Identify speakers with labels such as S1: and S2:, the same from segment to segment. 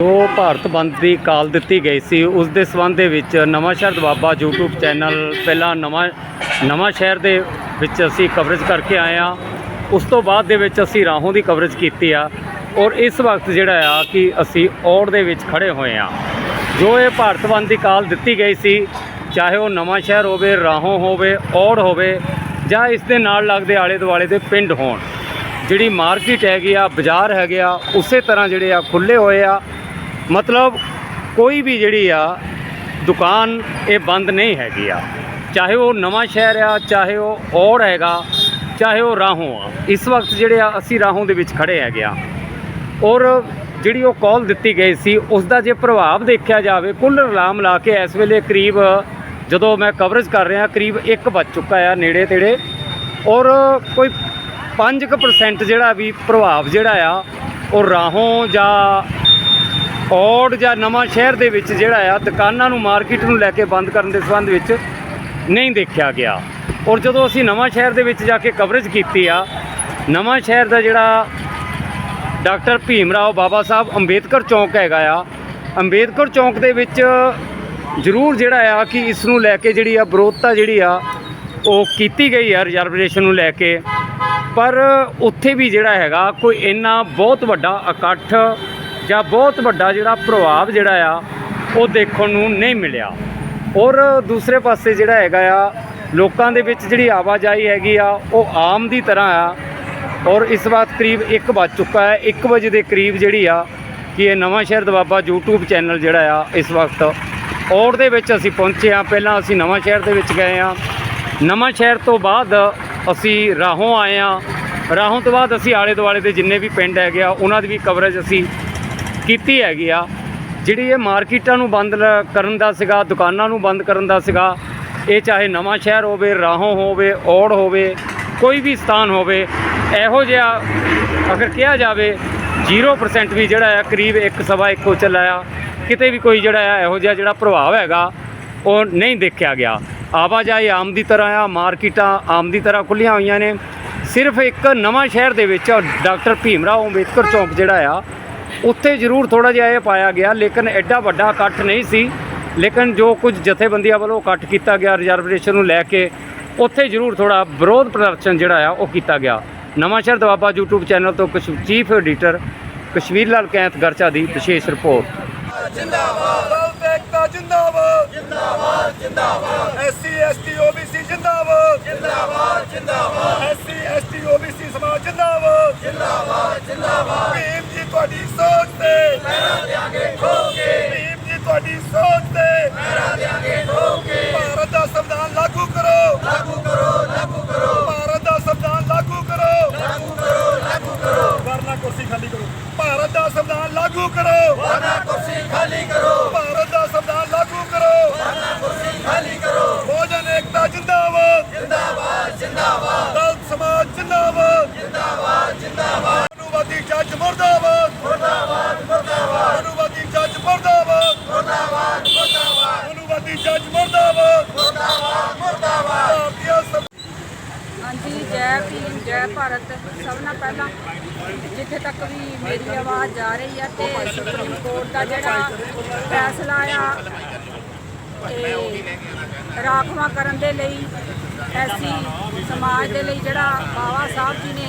S1: ਜੋ ਭਾਰਤ ਬੰਦ ਦੀ ਕਾਲ ਦਿੱਤੀ ਗਈ ਸੀ, ਉਸ ਦੇ ਸਬੰਧ ਦੇ ਵਿੱਚ ਨਵਾਂ ਸ਼ਹਿਰ ਦਵਾਬਾ YouTube ਚੈਨਲ ਪਹਿਲਾਂ ਨਵਾਂ ਨਵਾਂ ਸ਼ਹਿਰ ਦੇ ਵਿੱਚ ਅਸੀਂ ਕਵਰੇਜ ਕਰਕੇ ਆਏ ਆ ਉਸ ਤੋਂ ਬਾਅਦ ਦੇ ਵਿੱਚ ਅਸੀਂ ਰਾਹੋਂ ਦੀ ਕਵਰੇਜ ਕੀਤੀ ਆ ਔਰ ਇਸ ਵਕਤ ਜਿਹੜਾ ਆ ਕਿ ਅਸੀਂ ਔੜ ਦੇ ਵਿੱਚ ਖੜੇ ਹੋਏ ਆ ਜੋ ਇਹ ਭਾਰਤ ਬੰਦ ਦੀ ਕਾਲ ਦਿੱਤੀ ਗਈ ਸੀ, ਚਾਹੇ ਉਹ ਨਵਾਂ ਸ਼ਹਿਰ ਹੋਵੇ, ਰਾਹੋਂ ਹੋਵੇ, ਔੜ ਹੋਵੇ, ਜਾਂ ਇਸ ਦੇ ਨਾਲ ਲੱਗਦੇ ਆਲੇ ਦੁਆਲੇ ਦੇ ਪਿੰਡ ਹੋਣ, ਜਿਹੜੀ ਮਾਰਕੀਟ ਹੈਗੀ ਆ, ਬਾਜ਼ਾਰ ਹੈਗੇ ਆ, ਉਸੇ ਤਰ੍ਹਾਂ ਜਿਹੜੇ ਆ ਖੁੱਲੇ ਹੋਏ ਆ। ਮਤਲਬ ਕੋਈ ਵੀ ਜਿਹੜੀ ਆ, ਦੁਕਾਨ ਇਹ ਬੰਦ ਨਹੀਂ ਹੈਗੀ ਆ। ਚਾਹੇ ਉਹ ਨਵਾਂ ਸ਼ਹਿਰ ਆ, ਚਾਹੇ ਉਹ ਔੜ ਹੈਗਾ, ਚਾਹੇ ਉਹ ਰਾਹੋਂ ਆ। ਇਸ ਵਕਤ ਜਿਹੜੇ ਆ, ਅਸੀਂ ਰਾਹੋਂ ਦੇ ਵਿੱਚ ਖੜੇ ਹੈਗੇ ਆ। ਔਰ ਜਿਹੜੀ ਉਹ ਕਾਲ ਦਿੱਤੀ ਗਈ ਸੀ, ਉਸ ਦਾ ਜੇ ਪ੍ਰਭਾਵ ਦੇਖਿਆ ਜਾਵੇ, ਕੁੱਲ ਰਲਾਮ ਲਾ ਕੇ ਇਸ ਵੇਲੇ ਕਰੀਬ, ਜਦੋਂ ਮੈਂ ਕਵਰੇਜ ਕਰ ਰਿਹਾ, ਕਰੀਬ 1 ਵੱਜ ਚੁੱਕਾ ਆ ਨੇੜੇ ਤੇੜੇ। ਔਰ ਕੋਈ 5% ਜਿਹੜਾ ਵੀ ਪ੍ਰਭਾਵ ਜਿਹੜਾ ਆ, ਉਹ ਰਾਹੋਂ ਜਾਂ ਔੜ ਜਾਂ ਨਵਾਂ ਸ਼ਹਿਰ ਦੇ ਵਿੱਚ ਜਿਹੜਾ ਆ, ਦੁਕਾਨਾਂ ਨੂੰ, ਮਾਰਕੀਟ ਨੂੰ ਲੈ ਕੇ ਬੰਦ ਕਰਨ ਦੇ ਸੰਬੰਧ ਵਿੱਚ ਨਹੀਂ ਦੇਖਿਆ ਗਿਆ। ਔਰ ਜਦੋਂ ਅਸੀਂ ਨਵਾਂ ਸ਼ਹਿਰ ਦੇ ਵਿੱਚ ਜਾ ਕੇ ਕਵਰੇਜ ਕੀਤੀ ਆ, ਨਵਾਂ ਸ਼ਹਿਰ ਦਾ ਜਿਹੜਾ ਡਾਕਟਰ ਭੀਮ ਰਾਓ ਬਾਬਾ ਸਾਹਿਬ ਅੰਬੇਦਕਰ ਚੌਂਕ ਹੈਗਾ ਆ, ਅੰਬੇਦਕਰ ਚੌਂਕ ਦੇ ਵਿੱਚ ਜ਼ਰੂਰ ਜਿਹੜਾ ਆ ਕਿ ਇਸ ਨੂੰ ਲੈ ਕੇ ਜਿਹੜੀ ਆ ਵਿਰੋਧਤਾ ਜਿਹੜੀ ਆ, ਉਹ ਕੀਤੀ ਗਈ ਆ ਰਿਜ਼ਰਵੇਸ਼ਨ ਨੂੰ ਲੈ ਕੇ। ਪਰ ਉੱਥੇ ਵੀ ਜਿਹੜਾ ਹੈਗਾ, ਕੋਈ ਇੰਨਾ ਬਹੁਤ ਵੱਡਾ ਇਕੱਠ ਜਾਂ ਬਹੁਤ ਵੱਡਾ ਜਿਹੜਾ ਪ੍ਰਭਾਵ ਜਿਹੜਾ ਆ, ਉਹ ਦੇਖਣ ਨੂੰ ਨਹੀਂ ਮਿਲਿਆ। ਔਰ ਦੂਸਰੇ ਪਾਸੇ ਜਿਹੜਾ ਹੈਗਾ ਆ, ਲੋਕਾਂ ਦੇ ਵਿੱਚ ਜਿਹੜੀ ਆਵਾਜਾਈ ਹੈਗੀ ਆ, ਉਹ ਆਮ ਦੀ ਤਰ੍ਹਾਂ ਆ। ਔਰ ਇਸ ਵਾਰ ਕਰੀਬ 1 ਵੱਜ ਚੁੱਕਾ ਹੈ 1 ਵਜੇ ਦੇ ਕਰੀਬ ਜਿਹੜੀ ਆ, ਕਿ ਇਹ ਨਵਾਂ ਸ਼ਹਿਰ ਦਵਾਬਾ YouTube ਚੈਨਲ ਜਿਹੜਾ ਆ, ਇਸ ਵਕਤ ਔੜ ਦੇ ਵਿੱਚ ਅਸੀਂ ਪਹੁੰਚੇ ਆ ਪਹਿਲਾਂ ਅਸੀਂ ਨਵਾਂ ਸ਼ਹਿਰ ਦੇ ਵਿੱਚ ਗਏ ਆ ਨਵਾਂ ਸ਼ਹਿਰ ਤੋਂ ਬਾਅਦ ਅਸੀਂ ਰਾਹੋਂ ਆਏ ਆ ਰਾਹੋਂ ਤੋਂ ਬਾਅਦ ਅਸੀਂ ਆਲੇ ਦੁਆਲੇ ਦੇ ਜਿੰਨੇ ਵੀ ਪਿੰਡ ਹੈਗੇ ਆ, ਉਹਨਾਂ ਦੀ ਵੀ ਕਵਰੇਜ ਅਸੀਂ ਕੀਤੀ ਹੈਗੀ ਆ। ਜਿਹੜੀ ਇਹ ਮਾਰਕੀਟਾਂ ਨੂੰ ਬੰਦ ਲ- ਕਰਨ ਦਾ ਸੀਗਾ, ਦੁਕਾਨਾਂ ਨੂੰ ਬੰਦ ਕਰਨ ਦਾ ਸੀਗਾ, ਇਹ ਚਾਹੇ ਨਵਾਂ ਸ਼ਹਿਰ ਹੋਵੇ, ਰਾਹੋਂ ਹੋਵੇ, ਔੜ ਹੋਵੇ, ਕੋਈ ਵੀ ਸਥਾਨ ਹੋਵੇ, ਇਹੋ ਜਿਹਾ ਅਗਰ ਕਿਹਾ ਜਾਵੇ 0% ਵੀ ਜਿਹੜਾ ਆ, ਕਰੀਬ 1 ਸਵਾ 1 ਹੋ ਚੱਲਾ ਆ। ਕਿਤੇ ਵੀ ਕੋਈ ਜਿਹੜਾ ਆ, ਇਹੋ ਜਿਹਾ ਜਿਹੜਾ ਪ੍ਰਭਾਵ ਹੈਗਾ, ਉਹ ਨਹੀਂ ਦੇਖਿਆ ਗਿਆ। ਆਵਾਜਾਈ ਆਮ ਦੀ ਤਰ੍ਹਾਂ ਆ, ਮਾਰਕੀਟਾਂ ਆਮ ਦੀ ਤਰ੍ਹਾਂ ਖੁੱਲੀਆਂ ਹੋਈਆਂ ਨੇ। ਸਿਰਫ ਇੱਕ ਨਵਾਂ ਸ਼ਹਿਰ ਦੇ ਵਿੱਚ ਡਾਕਟਰ ਭੀਮ ਰਾਓ ਅੰਬੇਦਕਰ ਚੌਂਕ ਜਿਹੜਾ ਆ ਉੱਥੇ ਜ਼ਰੂਰ ਥੋੜਾ ਜਿਹਾ ਇਹ ਪਾਇਆ ਗਿਆ, ਲੇਕਿਨ ਐਡਾ ਵੱਡਾ ਇਕੱਠ ਨਹੀਂ ਸੀ। ਲੇਕਿਨ ਜੋ ਕੁਝ ਜਥੇਬੰਦੀਆਂ ਵੱਲੋਂ ਇਕੱਠ ਕੀਤਾ ਗਿਆ ਰਿਜ਼ਰਵੇਸ਼ਨ ਨੂੰ ਲੈ ਕੇ, ਉੱਥੇ ਜ਼ਰੂਰ ਥੋੜਾ ਵਿਰੋਧ ਪ੍ਰਦਰਸ਼ਨ ਜਿਹੜਾ ਆ, ਉਹ ਕੀਤਾ ਗਿਆ। ਨਵਾਂ ਸ਼ਹਿਰ ਦਵਾਬਾ YouTube ਚੈਨਲ ਤੋਂ ਕੁਝ ਚੀਫ ਐਡੀਟਰ ਕਸ਼ਮੀਰ ਲਾਲ ਕੈਂਥ ਗਰਚਾ ਦੀ ਵਿਸ਼ੇਸ਼ ਰਿਪੋਰਟ
S2: ਭਾਰਤ ਏਕਤਾ ਜਿੰਦਾਬਾਦ ਜਿੰਦਾਬਾਦ ਜਿੰਦਾਬਾਦ ਐਸਸੀ ਐਸਟੀ ਓਬੀਸੀ ਜਿੰਦਾਬਾਦ ਜਿੰਦਾਬਾਦ ਜਿੰਦਾਬਾਦ ਐਸਸੀ ਐਸਟੀ ਓਬੀਸੀ ਸਮਾਜ ਜਿੰਦਾਬਾਦ ਜਿੰਦਾਬਾਦ ਜਿੰਦਾਬਾਦ। ਤੁਹਾਡੀ ਸੋਚ ਤੇ। ਪੈਰਾਂ ਦੇਾਂਗੇ ਠੋਕੇ ਭੀਮ ਜੀ ਤੁਹਾਡੀ ਸੋਚ ਤੇ। ਪੈਰਾਂ ਦੇਾਂਗੇ ਠੋਕੇ ਭਾਰਤ ਦਾ ਸੰਵਿਧਾਨ ਲਾਗੂ ਕਰੋ ਲਾਗੂ ਕਰੋ ਲਾਗੂ ਕਰੋ ਭਾਰਤ ਦਾ ਸੰਵਿਧਾਨ ਲਾਗੂ ਕਰੋ ਲਾਗੂ ਕਰੋ ਲਾਗੂ ਕਰੋ ਵਰਨਾ ਕੁਰਸੀ ਖਾਲੀ ਕਰੋ ਭਾਰਤ ਦਾ ਸੰਵਿਧਾਨ ਲਾਗੂ ਕਰੋ ਵਰਨਾ ਕੁਰਸੀ ਖਾਲੀ ਕਰੋ ਭਾਰਤ ਦਾ ਸੰਵਿਧਾਨ ਲਾਗੂ ਕਰੋ ਵਰਨਾ ਕੁਰਸੀ ਖਾਲੀ ਕਰੋ ਭੋਜਨ ਏਕਤਾ ਜਿੰਦਾਬਾਦ ਜਿੰਦਾਬਾਦ ਜਿੰਦਾਬਾਦ ਦਲਿਤ ਸਮਾਜ ਜਿੰਦਾਬਾਦ ਜਿੰਦਾਬਾਦ ਜਿੰਦਾਬਾਦ ਅਨੁਵਾਦੀ ਜੱਜ ਮੁਰਦਾਬਾਦ ਮੁਰਦਾਬਾਦ ਮੁਰਦਾਬਾਦ ਅਨੁਵਾਦੀ ਜੱਜ ਮੁਰਦਾਬਾਦ ਮੁਰਦਾਬਾਦ ਮੁਰਦਾਬਾਦ ਅਨੁਵਾਦੀ ਜੱਜ ਮੁਰਦਾਬਾਦ ਮੁਰਦਾਬਾਦ ਮੁਰਦਾਬਾਦ ਭਾਰਤੀय ਸੰ-
S3: ਹਾਂਜੀ ਜੈ ਭੀਮ ਜੈ ਭਾਰਤ ਸਭ ਨਾਲ ਪਹਿਲਾਂ ਜਿੱਥੇ ਤੱਕ ਵੀ ਮੇਰੀ ਆਵਾਜ਼ ਜਾ ਰਹੀ ਹੈ ਤੇ ਸੁਪਰੀਮ ਕੋਰਟ ਦਾ ਜਿਹੜਾ ਫੈਸਲਾ ਆ ਰਾਖਵਾ ਕਰਨ ਦੇ ਲਈ, ਐਸੀ ਸਮਾਜ ਦੇ ਲਈ ਜਿਹੜਾ ਬਾਬਾ ਸਾਹਿਬ ਜੀ ਨੇ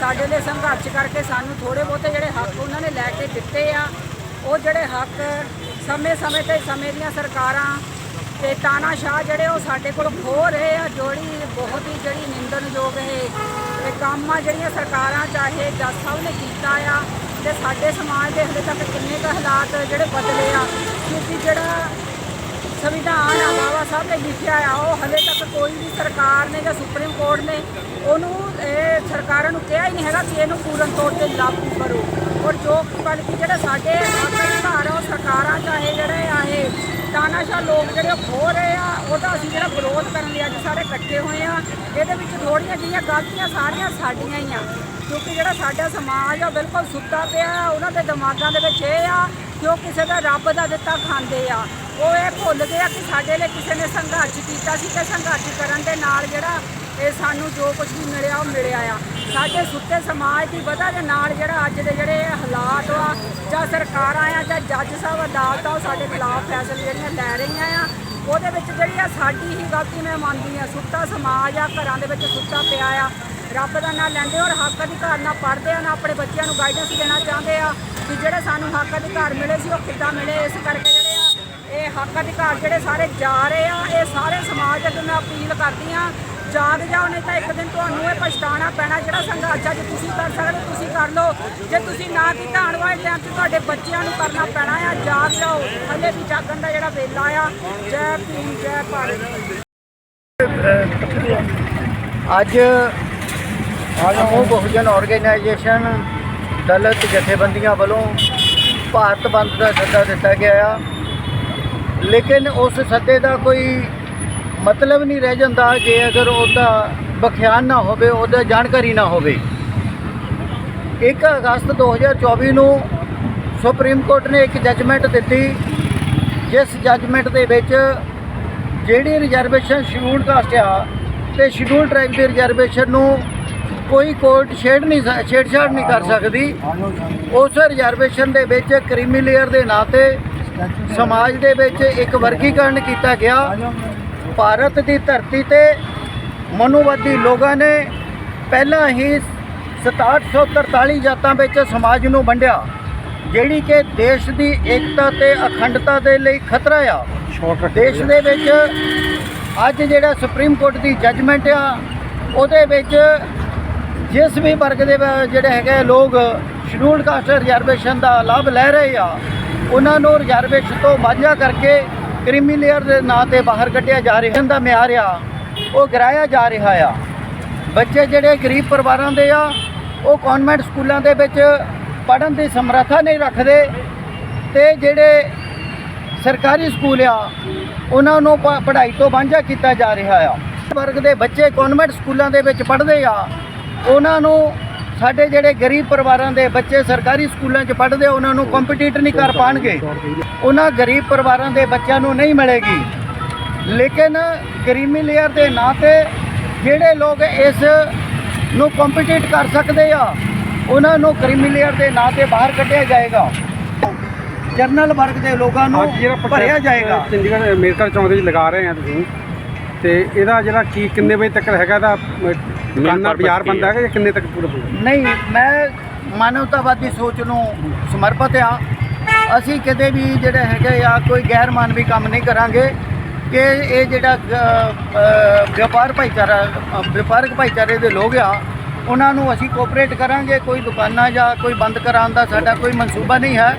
S3: ਸਾਡੇ ਲਈ ਸੰਘਰਸ਼ ਕਰਕੇ ਸਾਨੂੰ ਥੋੜੇ ਬਹੁਤੇ ਜਿਹੜੇ ਹੱਕ ਉਹਨਾਂ ਨੇ ਲੈ ਕੇ ਦਿੱਤੇ ਆ, ਉਹ ਜਿਹੜੇ ਹੱਕ ਸਮੇਂ-ਸਮੇਂ ਤੇ ਸਮੇਂ ਦੀਆਂ ਸਰਕਾਰਾਂ ਤੇ ਤਾਨਾਸ਼ਾਹ ਜਿਹੜੇ ਉਹ ਸਾਡੇ ਕੋਲ ਖੋ ਰਹੇ ਆ, ਜੋੜੀ ਬਹੁਤ ਹੀ ਜਿਹੜੀ ਨਿੰਦਣਯੋਗ ਹੈ ਇਹ ਕੰਮ ਆ ਜਿਹੜੀਆਂ ਸਰਕਾਰਾਂ ਚਾਹੇ ਜੱਜ ਸਾਹਿਬ ਨੇ ਕੀਤਾ ਆ ਤੇ ਸਾਡੇ ਸਮਾਜ ਦੇ ਹਲੇ ਤੱਕ ਕਿੰਨੇ ਕੁ ਹਾਲਾਤ ਜਿਹੜੇ ਬਦਲੇ ਆ, ਕਿਉਂਕਿ ਜਿਹੜਾ ਸੰਵਿਧਾਨ ਆ ਬਾਬਾ ਸਾਹਿਬ ਨੇ ਲਿਖਿਆ ਆ, ਉਹ ਹਲੇ ਤੱਕ ਕੋਈ ਵੀ ਸਰਕਾਰ ਨੇ ਜਾਂ ਸੁਪਰੀਮ ਕੋਰਟ ਨੇ ਉਹਨੂੰ ਇਹ ਸਰਕਾਰਾਂ ਨੂੰ ਕਿਹਾ ਹੀ ਨਹੀਂ ਹੈਗਾ ਕਿ ਇਹਨੂੰ ਪੂਰਨ ਤੌਰ ਤੇ ਲਾਗੂ ਕਰੋ। ਔਰ ਜੋ ਬਲਕਿ ਜਿਹੜੇ ਸਾਡੇ ਹੱਕ ਅਧਿਕਾਰ ਆ, ਉਹ ਸਰਕਾਰਾਂ ਚਾਹੇ ਜਿਹੜੇ ਆ, ਇਹ ਤਾਨਾਸ਼ਾਹ ਲੋਕ ਜਿਹੜੇ ਉਹ ਖੋ ਰਹੇ ਆ ਉਹਦਾ ਅਸੀਂ ਜਿਹੜਾ ਵਿਰੋਧ ਕਰਨ ਲਈ ਅੱਜ ਸਾਰੇ ਇਕੱਠੇ ਹੋਏ ਆ। ਇਹਦੇ ਵਿੱਚ ਥੋੜੀਆਂ ਜਿਹੀਆਂ ਗਲਤੀਆਂ ਸਾਰੀਆਂ ਸਾਡੀਆਂ ਹੀ ਆ। ਕਿਉਂਕਿ ਜਿਹੜਾ ਸਾਡਾ ਸਮਾਜ ਆ, ਉਹ ਬਿਲਕੁਲ ਸੁੱਤਾ ਪਿਆ ਆ, ਉਹਨਾਂ ਦੇ ਦਿਮਾਗਾਂ ਦੇ ਵਿੱਚ ਇਹ ਆ, ਕਿ ਉਹ ਕਿਸੇ ਦਾ ਰੱਬ ਦਾ ਦਿੱਤਾ ਖਾਂਦੇ ਆ। ਉਹ ਇਹ ਭੁੱਲ ਗਏ ਆ ਕਿ ਸਾਡੇ ਲਈ ਕਿਸੇ ਨੇ ਸੰਘਰਸ਼ ਕੀਤਾ ਸੀ ਤੇ ਸੰਘਰਸ਼ ਕਰਨ ਦੇ ਨਾਲ ਜਿਹੜਾ ਇਹ ਸਾਨੂੰ ਜੋ ਕੁਝ ਵੀ ਮਿਲਿਆ, ਉਹ ਮਿਲਿਆ ਆ। ਸਾਡੇ ਸੁੱਤੇ ਸਮਾਜ ਦੀ ਵਜ੍ਹਾ ਦੇ ਨਾਲ ਜਿਹੜਾ ਅੱਜ ਦੇ ਜਿਹੜੇ ਹਾਲਾਤ ਆ, ਜਾਂ ਸਰਕਾਰਾਂ ਆ, ਜਾਂ ਜੱਜ ਸਾਹਿਬ ਅਦਾਲਤਾਂ, ਉਹ ਸਾਡੇ ਖਿਲਾਫ ਫੈਸਲੇ ਜਿਹੜੀਆਂ ਲੈ ਰਹੀਆਂ ਆ। ਉਹਦੇ ਵਿੱਚ ਜਿਹੜੀ ਆ ਸਾਡੀ ਹੀ ਗਲਤੀ ਮੈਂ ਮੰਨਦੀ ਆ, ਸੁੱਤਾ ਸਮਾਜ ਆ, ਘਰਾਂ ਦੇ ਵਿੱਚ ਸੁੱਤਾ ਪਿਆ ਆ। ਰੱਬ ਦਾ ਨਾਂ ਲੈਂਦੇ ਔਰ ਹੱਕ ਅਧਿਕਾਰ ਨਾਲ ਪੜ੍ਹਦੇ ਆ, ਨਾ ਆਪਣੇ ਬੱਚਿਆਂ ਨੂੰ ਗਾਈਡੈਂਸ ਦੇਣਾ ਚਾਹੁੰਦੇ ਆ ਕਿ ਜਿਹੜੇ ਸਾਨੂੰ ਹੱਕ ਅਧਿਕਾਰ ਮਿਲੇ ਸੀ, ਉਹ ਕਿੱਦਾਂ ਮਿਲੇ। ਇਸ ਕਰਕੇ ਜਿਹੜੇ ਆ, ਇਹ ਹੱਕ ਅਧਿਕਾਰ ਜਿਹੜੇ ਸਾਰੇ ਜਾ ਰਹੇ ਆ, ਇਹ ਸਾਰੇ ਸਮਾਜ ਅੱਗੇ ਮੈਂ ਅਪੀਲ ਕਰਦੀ ਆ ਜਾਗ ਜਾਓ ਨਹੀਂ ਤਾਂ ਇੱਕ ਦਿਨ ਤੁਹਾਨੂੰ ਇਹ ਪਛਤਾਣਾ ਪੈਣਾ, ਜਿਹੜਾ ਸੰਘਰਸ਼ ਅੱਜ ਤੁਸੀਂ ਕਰ ਸਕਦੇ ਤੁਸੀਂ ਕਰ ਲਓ। ਜੇ ਤੁਸੀਂ ਨਾ ਕੀਤਾ, ਆਉਣ ਵਾਲੇ ਟਾਈਮ 'ਚ ਤੁਹਾਡੇ ਬੱਚਿਆਂ ਨੂੰ ਕਰਨਾ ਪੈਣਾ ਆ, ਜਾਗ ਜਾਓ। ਹਲੇ ਵੀ ਜਾਗਣ ਦਾ ਜਿਹੜਾ ਵੇਲਾ ਆ। ਜੈ ਭੀਮ, ਜੈ ਭਾਰਤ।
S4: ਅੱਜ ਸਮੂਹ ਬਹੁਜਨ ਆਰਗੇਨਾਈਜੇਸ਼ਨ ਦਲਿਤ ਜਥੇਬੰਦੀਆਂ ਵੱਲੋਂ ਭਾਰਤ ਬੰਦ ਦਾ ਸੱਦਾ ਦਿੱਤਾ ਗਿਆ ਆ। ਲੇਕਿਨ ਉਸ ਸੱਦੇ ਦਾ ਕੋਈ ਮਤਲਬ ਨਹੀਂ ਰਹਿ ਜਾਂਦਾ ਜੇ ਅਗਰ ਉਹਦਾ ਬਖਿਆਨ ਨਾ ਹੋਵੇ, ਉਹਦਾ ਜਾਣਕਾਰੀ ਨਾ ਹੋਵੇ। 1 ਅਗਸਤ 2024 ਨੂੰ ਸੁਪਰੀਮ ਕੋਰਟ ਨੇ ਇੱਕ ਜੱਜਮੈਂਟ ਦਿੱਤੀ, ਜਿਸ ਜੱਜਮੈਂਟ ਦੇ ਵਿੱਚ ਜਿਹੜੀ ਰਿਜ਼ਰਵੇਸ਼ਨ ਸ਼ਡਿਊਲ ਕਾਸਟ ਆ ਤੇ ਸ਼ਡਿਊਲ ਟ੍ਰਾਈਬ ਦੀ ਰਿਜ਼ਰਵੇਸ਼ਨ ਨੂੰ ਕੋਈ ਕੋਰਟ ਛੇੜ ਨਹੀਂ ਸ- ਛੇੜਛਾੜ ਨਹੀਂ ਕਰ ਸਕਦੀ। ਉਸ ਰਿਜ਼ਰਵੇਸ਼ਨ ਦੇ ਵਿੱਚ ਕ੍ਰੀਮੀ ਲੇਅਰ ਦੇ ਨਾਂ ਤੇ ਸਮਾਜ ਦੇ ਵਿੱਚ ਇੱਕ ਵਰਗੀਕਰਨ ਕੀਤਾ ਗਿਆ। ਭਾਰਤ ਦੀ ਧਰਤੀ ਤੇ ਮਨੁਵਾਦੀ ਲੋਕਾਂ ਨੇ ਪਹਿਲਾਂ ਹੀ 6743 ਜਾਤਾਂ ਵਿੱਚ ਸਮਾਜ ਨੂੰ ਵੰਡਿਆ ਜਿਹੜੀ ਕਿ ਦੇਸ਼ ਦੀ ਏਕਤਾ ਤੇ ਅਖੰਡਤਾ ਦੇ ਲਈ ਖਤਰਾ ਆ। ਦੇਸ਼ ਦੇ ਵਿੱਚ ਅੱਜ ਜਿਹੜਾ ਸੁਪਰੀਮ ਕੋਰਟ ਦੀ ਜੱਜਮੈਂਟ ਆ ਉਹਦੇ ਵਿੱਚ ਜਿਸ ਵੀ ਵਰਗ ਦੇ ਜਿਹੜੇ ਹੈਗੇ ਲੋਕ ਸ਼ਡਿਊਲਡ ਕਾਸਟ ਰਿਜ਼ਰਵੇਸ਼ਨ ਦਾ ਲਾਭ ਲੈ ਰਹੇ ਆ ਉਹਨਾਂ ਨੂੰ ਰਿਜ਼ਰਵੇਸ਼ਨ ਤੋਂ ਵਾਂਝਾ ਕਰਕੇ ਕ੍ਰੀਮੀ ਲੇਅਰ ਦੇ ਨਾਂ ਤੇ ਬਾਹਰ ਕੱਢਿਆ ਜਾ ਰਿਹਾ ਦਾ ਮਿਆਰ ਆ, ਉਹ ਗਰਾਇਆ ਜਾ ਰਿਹਾ ਆ। ਬੱਚੇ ਜਿਹੜੇ ਗਰੀਬ ਪਰਿਵਾਰਾਂ ਦੇ ਆ, ਉਹ ਕਨਵੈਂਟ ਸਕੂਲਾਂ ਦੇ ਵਿੱਚ ਪੜ੍ਹਨ ਦੀ ਸਮਰੱਥਾ ਨਹੀਂ ਰੱਖਦੇ ਤੇ ਜਿਹੜੇ ਸਰਕਾਰੀ ਸਕੂਲ ਆ, ਉਹਨਾਂ ਨੂੰ ਪ- ਪੜ੍ਹਾਈ ਤੋਂ ਵਾਂਝਾ ਕੀਤਾ ਜਾ ਰਿਹਾ ਆ। ਵਰਗ ਦੇ ਬੱਚੇ ਕਨਵੈਂਟ ਸਕੂਲਾਂ ਦੇ ਵਿੱਚ ਪੜ੍ਹਦੇ ਆ, ਉਹਨਾਂ ਨੂੰ ਸਾਡੇ ਜਿਹੜੇ ਗਰੀਬ ਪਰਿਵਾਰਾਂ ਦੇ ਬੱਚੇ ਸਰਕਾਰੀ ਸਕੂਲਾਂ 'ਚ ਪੜ੍ਹਦੇ ਉਹਨਾਂ ਨੂੰ ਕੰਪੀਟੀਟ ਨਹੀਂ ਕਰ ਪਾਣਗੇ। ਉਹਨਾਂ ਗਰੀਬ ਪਰਿਵਾਰਾਂ ਦੇ ਬੱਚਿਆਂ ਨੂੰ ਨਹੀਂ ਮਿਲੇਗੀ। ਲੇਕਿਨ ਕਰੀਮੀ ਲੇਅਰ ਦੇ ਨਾਂ ਤੇ ਜਿਹੜੇ ਲੋਕ ਇਸ ਨੂੰ ਕੰਪੀਟੀਟ ਕਰ ਸਕਦੇ ਆ ਉਹਨਾਂ ਨੂੰ ਕਰੀਮੀ ਲੇਅਰ ਦੇ ਨਾਂ ਤੇ ਬਾਹਰ ਕੱਢਿਆ ਜਾਏਗਾ। ਜਰਨਲ ਵਰਗ ਦੇ ਲੋਕਾਂ ਨੂੰ ਭਰਿਆ ਜਾਏਗਾ।
S5: ਚੰਡੀਗੜ੍ਹ ਅਮਰੀਕਾ ਚੌਂਕ ਦੇ ਵਿੱਚ ਲਗਾ ਰਹੇ ਆ ਤੁਸੀਂ। ਤੇ ਇਹਦਾ ਜਿਹੜਾ ਕੀ ਕਿੰਨੇ ਵਜੇ ਤੱਕ ਹੈਗਾ ਦਾ ਦੁਕਾਨਾਂ
S1: purpose
S5: ਬਾਜ਼ਾਰ
S1: ਕੀ
S5: ਬੰਦ
S1: ਹੈ?
S5: ਹੈਗਾ ਜਾਂ ਕਿੰਨੇ ਤੱਕ ਪੂਰਾ ਹੋਊਗਾ?
S4: ਨਹੀਂ ਮੈਂ ਮਾਨਵਤਾਵਾਦੀ ਸੋਚ ਨੂੰ ਸਮਰਪਿਤ ਆ ਅਸੀਂ ਕਦੇ ਵੀ ਜਿਹੜਾ ਹੈਗਾ ਆ ਕੋਈ ਗੈਰ ਮਾਨਵੀ ਕੰਮ ਨਹੀਂ ਕਰਾਂਗੇ ਕਿ ਇਹ ਜਿਹੜਾ ਅ, ਅ, ਵਪਾਰ ਭਾਈਚਾਰਾ ਅ, ਵਪਾਰਕ ਭਾਈਚਾਰੇ ਦੇ ਲੋਕ ਆ ਉਹਨਾਂ ਨੂੰ ਅਸੀਂ ਕੋਆਪਰੇਟ ਕਰਾਂਗੇ ਕੋਈ ਦੁਕਾਨਾਂ ਜਾਂ ਕੋਈ ਬੰਦ ਕਰਾਉਣ ਦਾ ਸਾਡਾ ਕੋਈ ਮਨਸੂਬਾ ਨਹੀਂ ਹੈ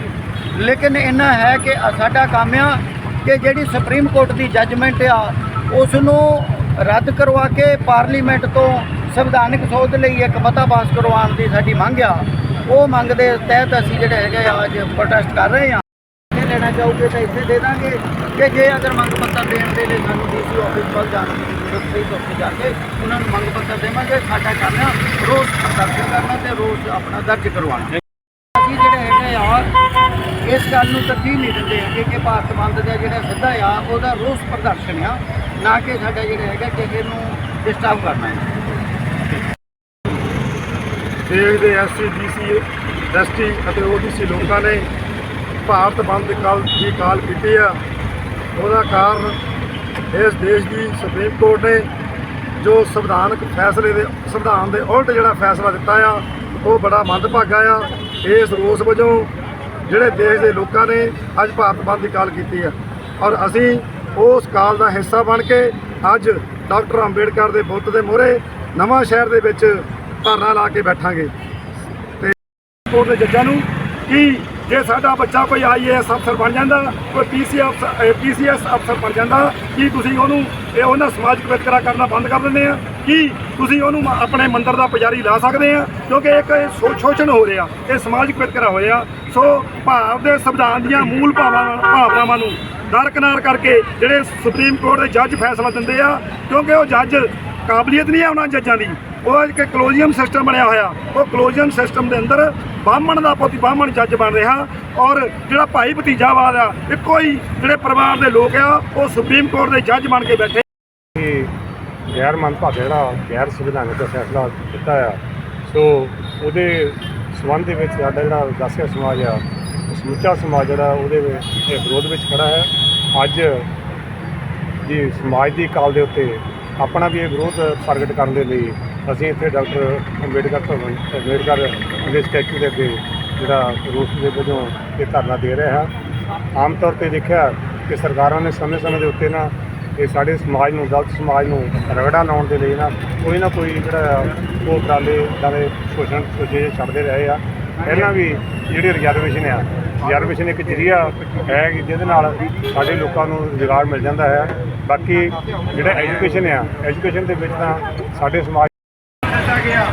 S4: ਲੇਕਿਨ ਇੰਨਾ ਹੈ ਕਿ ਸਾਡਾ ਕੰਮ ਆ ਕਿ ਜਿਹੜੀ ਸੁਪਰੀਮ ਕੋਰਟ ਦੀ ਜੱਜਮੈਂਟ ਆ ਉਸ ਨੂੰ ਰੱਦ ਕਰਵਾ ਕੇ ਪਾਰਲੀਮੈਂਟ ਤੋਂ ਸੰਵਿਧਾਨਕ ਸੋਧ ਲਈ ਇੱਕ ਮਤਾ ਪਾਸ ਕਰਵਾਉਣ ਦੀ ਸਾਡੀ ਮੰਗ ਆ। ਉਹ ਮੰਗ ਦੇ ਤਹਿਤ ਅਸੀਂ ਜਿਹੜੇ ਹੈਗੇ ਆ, ਅੱਜ ਪ੍ਰੋਟੈਸਟ ਕਰ ਰਹੇ ਆ। ਜੇ ਲੈਣਾ ਚਾਹੋਗੇ ਤਾਂ ਇੱਥੇ ਦੇ ਦਾਂਗੇ। ਕਿ ਜੇ ਅਗਰ ਮੰਗ ਪੱਤਰ ਦੇਣ ਦੇ ਲਈ ਸਾਨੂੰ ਡੀਸੀ ਆਫਿਸ ਵੱਲ ਜਾਣ ਦੀ ਜ਼ਰੂਰਤ ਪਈ ਤਾਂ ਜਾ ਕੇ ਉਹਨਾਂ ਨੂੰ ਮੰਗ ਪੱਤਰ ਦੇਵਾਂਗੇ। ਸਾਡਾ ਕੰਮ ਆ ਰੋਜ਼ ਪ੍ਰਦਰਸ਼ਨ ਕਰਨਾ ਤੇ ਰੋਜ਼ ਆਪਣਾ ਦਰਜ ਕਰਵਾਉਣਾ। ਅਸੀਂ ਜਿਹੜੇ ਹੈਗੇ ਆ, ਇਸ ਗੱਲ ਨੂੰ ਤਰਜੀਹ ਨਹੀਂ ਦਿੰਦੇ ਹੈਗੇ ਕਿ ਭਾਰਤ ਬੰਦ ਦਾ ਜਿਹੜਾ ਸਿੱਧਾ ਆ, ਉਹਦਾ ਰੋਸ ਪ੍ਰਦਰਸ਼ਨ ਆ। ਨਾ ਕਿ ਸਾਡਾ ਜਿਹੜਾ ਹੈਗਾ ਕਿਸੇ ਨੂੰ ਡਿਸਟਰਬ ਕਰਨਾ ਹੈ।
S2: ਦੇਸ਼ ਦੇ ਐਸਸੀ ਬੀਸੀ ਐਸਟੀ ਅਤੇ ਓਬੀਸੀ ਲੋਕਾਂ ਨੇ ਭਾਰਤ ਬੰਦ ਕੱਲ ਦੀ ਕਾਲ ਕੀਤੀ ਆ। ਉਹਦਾ ਕਾਰਨ ਇਸ ਦੇਸ਼ ਦੀ ਸੁਪਰੀਮ ਕੋਰਟ ਨੇ ਜੋ ਸੰਵਿਧਾਨਕ ਫੈਸਲੇ ਦੇ ਸੰਵਿਧਾਨ ਦੇ ਉਲਟ ਜਿਹੜਾ ਫੈਸਲਾ ਦਿੱਤਾ ਆ, ਉਹ ਬੜਾ ਮੰਦਭਾਗਾ ਆ। ਇਸ ਰੋਸ ਵਜੋਂ ਜਿਹੜੇ ਦੇਸ਼ ਦੇ ਲੋਕਾਂ ਨੇ ਅੱਜ ਭਾਰਤ ਬੰਦ ਦੀ ਕਾਲ ਕੀਤੀ ਆ। ਔਰ ਅਸੀਂ ਉਸ ਕਾਲ ਦਾ ਹਿੱਸਾ ਬਣ ਕੇ ਅੱਜ ਡਾਕਟਰ ਅੰਬੇਡਕਰ ਦੇ ਬੁੱਤ ਦੇ ਮੂਹਰੇ ਨਵਾਂ ਸ਼ਹਿਰ ਦੇ ਵਿੱਚ ਧਰਨਾ ਲਾ ਕੇ ਬੈਠਾਂਗੇ। ਕੋਰਟ ਦੇ ਜੱਜਾਂ ਨੂੰ ਕਿ ਜੇ ਸਾਡਾ ਬੱਚਾ ਕੋਈ ਆਈਏਐਸ ਅਫਸਰ ਬਣ ਜਾਂਦਾ, ਕੋਈ ਪੀਸੀ ਅਫਸਰ ਪੀਸੀਐਸ ਅਫਸਰ ਬਣ ਜਾਂਦਾ, ਕੀ ਤੁਸੀਂ ਉਹਨੂੰ ਇਹ ਉਹਨਾਂ ਸਮਾਜਿਕ ਵਿਤਕਰਾ ਕਰਨਾ ਬੰਦ ਕਰ ਦਿੰਦੇ ਆ? ਕੀ ਤੁਸੀਂ ਉਹਨੂੰ ਆਪਣੇ ਮੰਦਰ ਦਾ ਪੁਜਾਰੀ ਲਾ ਸਕਦੇ ਆ? ਕਿਉਂਕਿ ਇੱਕ ਇਹ ਸ਼ੋਸ਼ਣ ਹੋ ਰਿਹਾ, ਇਹ ਸਮਾਜਿਕ ਵਿਤਕਰਾ ਹੋਇਆ ਸੋ ਭਾਰਤ ਦੇ ਸੰਵਿਧਾਨ ਦੀਆਂ ਮੂਲ ਭਾਵਾਂ ਭਾਵਨਾਵਾਂ ਨੂੰ ਦਰਕਨਾਰ ਕਰਕੇ ਜਿਹੜੇ ਸੁਪਰੀਮ ਕੋਰਟ ਦੇ ਜੱਜ ਫੈਸਲਾ ਦਿੰਦੇ ਆ, ਕਿਉਂਕਿ ਉਹ ਜੱਜ ਕਾਬਲੀਅਤ ਨਹੀਂ ਆ ਉਹਨਾਂ ਜੱਜਾਂ ਦੀ, ਉਹ ਇੱਕ ਕਲੋਜ਼ੀਅਮ ਸਿਸਟਮ ਬਣਿਆ ਹੋਇਆ। ਉਹ ਕਲੋਜ਼ੀਅਮ ਸਿਸਟਮ ਦੇ ਅੰਦਰ ਬਾਹਮਣ ਦਾ ਪੋਤੀ, ਬਾਹਮਣ ਜੱਜ ਬਣ ਰਿਹਾ ਔਰ ਜਿਹੜਾ ਭਾਈ ਭਤੀਜਾਵਾਦ ਆ, ਇੱਕੋ ਹੀ ਜਿਹੜੇ ਪਰਿਵਾਰ ਦੇ ਲੋਕ ਆ, ਉਹ ਸੁਪਰੀਮ ਕੋਰਟ ਦੇ ਜੱਜ ਬਣ ਕੇ ਬੈਠੇ।
S6: ਗੈਰ ਮੰਦਭਾਗਾ ਜਿਹੜਾ ਗੈਰ ਸੰਵਿਧਾਨਕ ਫੈਸਲਾ ਦਿੱਤਾ ਆ, ਸੋ ਉਹਦੇ ਸਬੰਧ ਦੇ ਵਿੱਚ ਸਾਡਾ ਜਿਹੜਾ ਦਾਸਿਆ ਸਮਾਜ ਆ, ਸਮੁੱਚਾ ਸਮਾਜ ਜਿਹੜਾ ਉਹਦੇ ਵਿੱਚ ਵਿਰੋਧ ਵਿੱਚ ਖੜਾ ਹੈ। ਅੱਜ ਜੀ ਸਮਾਜ ਦੀ ਕਾਲ ਦੇ ਉੱਤੇ ਆਪਣਾ ਵੀ ਇਹ ਵਿਰੋਧ ਪ੍ਰਗਟ ਕਰਨ ਦੇ ਲਈ ਅਸੀਂ ਇੱਥੇ ਡਾਕਟਰ ਅੰਬੇਡਕਰ ਭਵਨ, ਅੰਬੇਡਕਰ ਦੇ ਸਟੈਚੂ ਦੇ ਅੱਗੇ ਜਿਹੜਾ ਰੋਸ ਦੇ ਵਜੋਂ ਇਹ ਧਰਨਾ ਦੇ ਰਹੇ ਹਾਂ। ਆਮ ਤੌਰ ਤੇ ਦੇਖਿਆ ਕਿ ਸਰਕਾਰਾਂ ਨੇ ਸਮੇਂ-ਸਮੇਂ ਦੇ ਉੱਤੇ ਨਾ ਇਹ ਸਾਡੇ ਸਮਾਜ ਨੂੰ, ਗਲਤ ਸਮਾਜ ਨੂੰ ਰਗੜਾ ਲਾਉਣ ਦੇ ਲਈ ਨਾ ਕੋਈ ਨਾ ਕੋਈ ਜਿਹੜਾ ਆ ਉਹ ਉਪਰਾਲੇ ਸਾਰੇ ਸ਼ੋਸ਼ਣ ਸੋਚੇ ਛੱਡਦੇ ਰਹੇ ਆ। ਪਹਿਲਾਂ ਵੀ ਜਿਹੜੀ ਰਿਜ਼ਰਵੇਸ਼ਨ ਆ ਰਿਜ਼ਰਵੇਸ਼ਨ ਇੱਕ ਜਰੀਆ ਹੈ ਕਿ ਜਿਹਦੇ ਨਾਲ ਸਾਡੇ ਲੋਕਾਂ ਨੂੰ ਰੁਜ਼ਗਾਰ ਮਿਲ ਜਾਂਦਾ ਹੈ। ਬਾਕੀ ਜਿਹੜਾ ਐਜੂਕੇਸ਼ਨ ਆ ਐਜੂਕੇਸ਼ਨ ਦੇ ਵਿੱਚ ਤਾਂ ਸਾਡੇ ਸਮਾਜ
S2: ਦਿੱਤਾ ਗਿਆ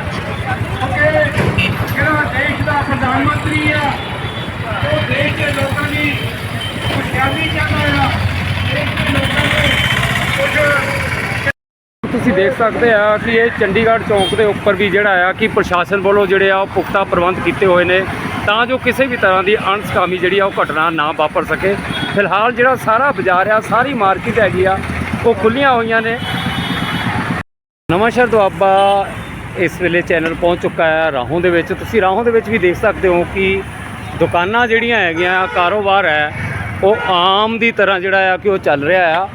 S2: ਕਿਉਂਕਿ ਜਿਹੜਾ ਦੇਸ਼ ਦਾ ਪ੍ਰਧਾਨ ਮੰਤਰੀ ਆ ਉਹ ਦੇਸ਼ ਦੇ ਲੋਕਾਂ ਦੀ ਖੁਸ਼ਹਾਲੀ ਚਾਹੁੰਦਾ ਆ ਦੇਸ਼ ਦੇ ਲੋਕਾਂ ਨੂੰ ਕੁਝ
S1: ਤੁਸੀਂ ਦੇਖ ਸਕਦੇ ਆ ਕਿ ਇਹ ਚੰਡੀਗੜ੍ਹ ਚੌਂਕ ਦੇ ਉੱਪਰ ਵੀ ਜਿਹੜਾ ਆ ਕਿ ਪ੍ਰਸ਼ਾਸਨ ਵੱਲੋਂ ਜਿਹੜੇ ਆ ਉਹ ਪੁਖਤਾ ਪ੍ਰਬੰਧ ਕੀਤੇ ਹੋਏ ਨੇ ਤਾਂ ਜੋ ਕਿਸੇ ਵੀ ਤਰ੍ਹਾਂ ਦੀ ਅਣਸਕਾਮੀ ਜਿਹੜੀ ਆ ਉਹ ਘਟਨਾ ਨਾ ਵਾਪਰ ਸਕੇ। ਫਿਲਹਾਲ ਜਿਹੜਾ ਸਾਰਾ ਬਾਜ਼ਾਰ ਆ, ਸਾਰੀ ਮਾਰਕੀਟ ਹੈਗੀ ਆ, ਉਹ ਖੁੱਲੀਆਂ ਹੋਈਆਂ ਨੇ। ਨਵਾਂਸ਼ਹਿਰ ਦੁਆਬਾ ਇਸ ਵੇਲੇ ਚੈਨਲ ਪਹੁੰਚ ਚੁੱਕਾ ਹੈ ਰਾਹੋਂ ਦੇ ਵਿੱਚ। ਤੁਸੀਂ ਰਾਹੋਂ ਦੇ ਵਿੱਚ ਵੀ ਦੇਖ ਸਕਦੇ ਹੋ ਕਿ ਦੁਕਾਨਾਂ ਜਿਹੜੀਆਂ ਹੈਗੀਆਂ, ਕਾਰੋਬਾਰ ਹੈ, ਉਹ ਆਮ ਦੀ ਤਰ੍ਹਾਂ ਜਿਹੜਾ ਆ ਕਿ ਉਹ ਚੱਲ ਰਿਹਾ ਆ।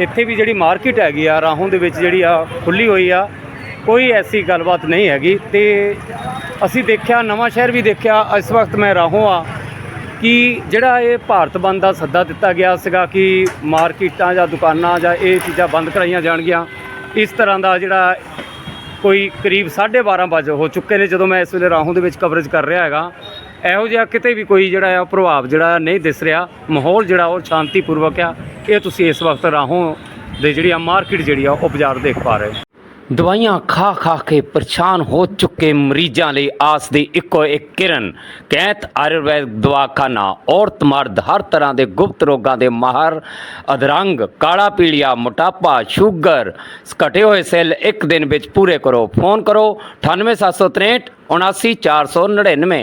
S1: ਇੱਥੇ ਵੀ ਜਿਹੜੀ ਮਾਰਕੀਟ ਹੈਗੀ ਆ, ਰਾਹੋਂ ਦੇ ਵਿੱਚ ਜਿਹੜੀ ਆ ਖੁੱਲੀ ਹੋਈ ਆ, ਕੋਈ ਐਸੀ ਗੱਲਬਾਤ ਨਹੀਂ ਹੈਗੀ। ਤੇ ਅਸੀਂ ਦੇਖਿਆ, ਨਵਾਂ ਸ਼ਹਿਰ ਵੀ ਦੇਖਿਆ, ਇਸ ਵਕਤ ਮੈਂ ਰਾਹੋਂ ਆ ਕਿ ਜਿਹੜਾ ਇਹ ਭਾਰਤ ਬੰਦ ਦਾ ਸੱਦਾ ਦਿੱਤਾ ਗਿਆ ਸੀਗਾ ਕਿ ਮਾਰਕੀਟਾਂ ਜਾਂ ਦੁਕਾਨਾਂ ਜਾਂ ਇਹ ਚੀਜ਼ਾਂ ਬੰਦ ਕਰਾਈਆਂ ਜਾਣਗੀਆਂ, ਇਸ ਤਰ੍ਹਾਂ ਦਾ ਜਿਹੜਾ ਕੋਈ ਕਰੀਬ 12:30 ਵਜੇ ਹੋ ਚੁੱਕੇ ਨੇ, ਜਦੋਂ ਮੈਂ ਇਸ ਵੇਲੇ ਰਾਹੋਂ ਦੇ ਵਿੱਚ ਕਵਰੇਜ ਕਰ ਰਿਹਾ ਹੈਗਾ। ਇਹੋ ਜਿਹਾ ਕਿਤੇ ਵੀ ਕੋਈ ਜਿਹੜਾ ਆ ਪ੍ਰਭਾਵ ਜਿਹੜਾ ਨਹੀਂ ਦਿਸ ਰਿਹਾ, ਮਾਹੌਲ ਜਿਹੜਾ ਉਹ ਸ਼ਾਂਤੀਪੂਰਵਕ ਆ, ਇਹ ਤੁਸੀਂ ਇਸ ਵਕਤ ਰਾਹੋਂ ਦੇ ਜਿਹੜੀ ਆ ਮਾਰਕੀਟ ਜਿਹੜੀ ਆ, ਉਹ ਬਾਜ਼ਾਰ ਦੇਖ ਪਾ ਰਹੇ ਦਵਾਈਆਂ ਖਾ ਖਾ ਕੇ ਪਰੇਸ਼ਾਨ ਹੋ ਚੁੱਕੇ ਮਰੀਜ਼ਾਂ ਲਈ ਆਸ ਦੀ ਇੱਕੋ ਇੱਕ ਕਿਰਨ ਕੈਂਤ ਆਯੁਰਵੈਦ ਦਵਾਖਾਨਾ। ਔਰਤ ਮਰਦ ਹਰ ਤਰ੍ਹਾਂ ਦੇ ਗੁਪਤ ਰੋਗਾਂ ਦੇ ਮਾਹਰ, ਅਧਰੰਗ, ਕਾਲਾ ਪੀਲੀਆ, ਮੋਟਾਪਾ, ਸ਼ੂਗਰ, ਘਟੇ ਹੋਏ ਸੈੱਲ ਇੱਕ ਦਿਨ ਵਿੱਚ ਪੂਰੇ ਕਰੋ। ਫੋਨ ਕਰੋ 98763 79499